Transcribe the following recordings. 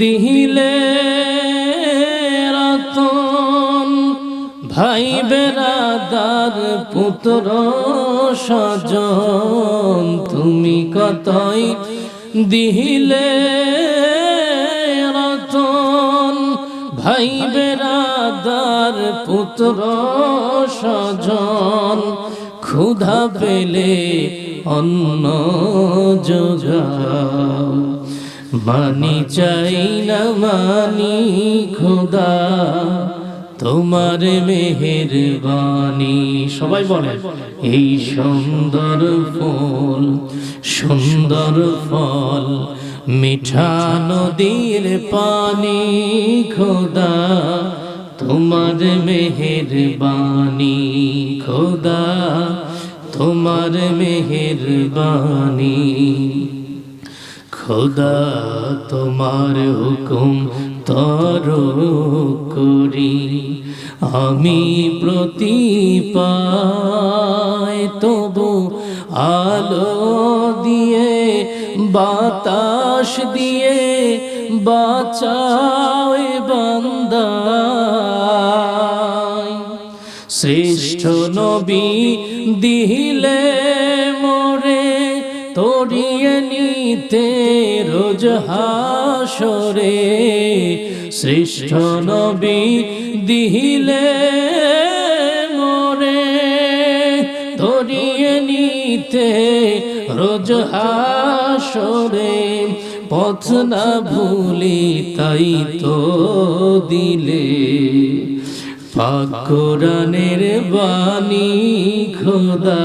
দিলে রতন, ভাই বেড়াদার পুত্র সজন তুমি কতই দিহিলে রতন, ভাই বেড়াদার পুত্র সজন ক্ষুধা পেলে অন্ন যোগাও। মানি চাই না মানি খোদা তোমার মেহের বাণী সবাই বলে এই সুন্দর ফুল সুন্দর ফল মিঠা নদীর পানি খোদা তোমার মেহের বাণী খোদা তোমার মেহের বাণী খোদা তোমার হুকুম তর করি। আমি প্রতি পায় তবু আলো দিয়ে, বাতাস দিয়ে বাঁচাও বান্দায় শ্রেষ্ঠ নবী দিলে মোরে তরিয়ে নিতে রোজ হাসরে শ্রেষ্ঠ নবী দিলে মোরে। তরিয়ে নিতে রোজ হাসরে পথ না ভুলি তাই তো দিলে। পাক কোরআনের বাণী খোদা।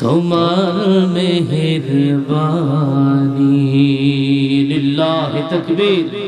তোমার মেহের বাণী লিল্লাহ তকবীর।